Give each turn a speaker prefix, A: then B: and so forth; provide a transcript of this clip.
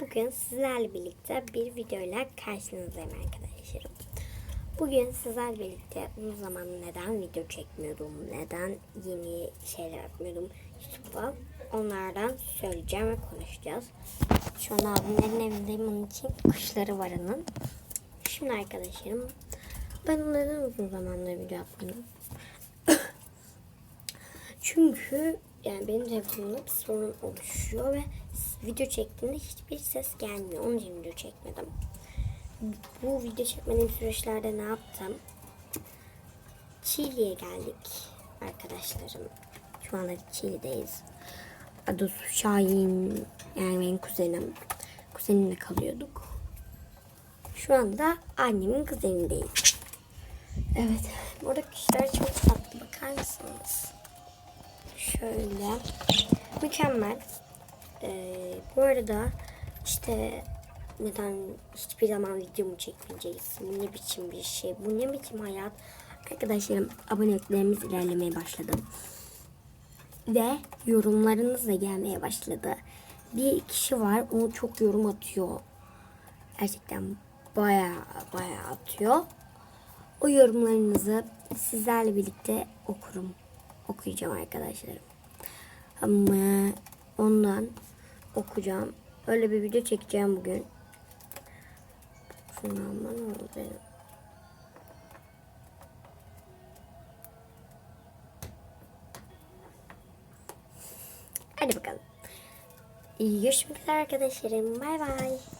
A: Bugün sizlerle birlikte bir videoyla karşınızdayım arkadaşlarım. Bugün sizlerle birlikte uzun zaman neden video çekmiyordum, neden yeni şeyler yapmıyordum YouTube'da onlardan söyleyeceğim ve konuşacağız. Şu an abimlerin evindeyim onun için kuşları var onun. Şimdi arkadaşlarım ben neden uzun zamandır video yapmıyorum? Çünkü yani benim telefonumda bir sorun oluşuyor ve video çektiğimde hiçbir ses gelmiyor. Onun için video çekmedim. Bu video çekmediğim süreçlerde ne yaptım? Çiğli'ye geldik arkadaşlarım. Şu anda Çiğli'deyiz. Adı Şahin. Yani benim kuzenim. Kuzenimle kalıyorduk. Şu anda annemin kız evindeyim. Evet. Burada kuşlar çok tatlı. Bakar mısınız? Şöyle. Mükemmel. Ee, bu arada işte neden hiçbir zaman videomu çekmeyeceğiz? Bu ne biçim bir şey? Bu ne biçim hayat? Arkadaşlarım aboneliklerimiz ilerlemeye başladı. Ve yorumlarınız da gelmeye başladı. Bir kişi var o çok yorum atıyor. Gerçekten baya baya atıyor. O yorumlarınızı sizlerle birlikte okurum. Okuyacağım arkadaşlarım. Ama ondan okuyacağım. Öyle bir video çekeceğim bugün. Şunu alma ne oldu benim? Hadi bakalım. İyi görüşmek üzere arkadaşlarım. Bay bay.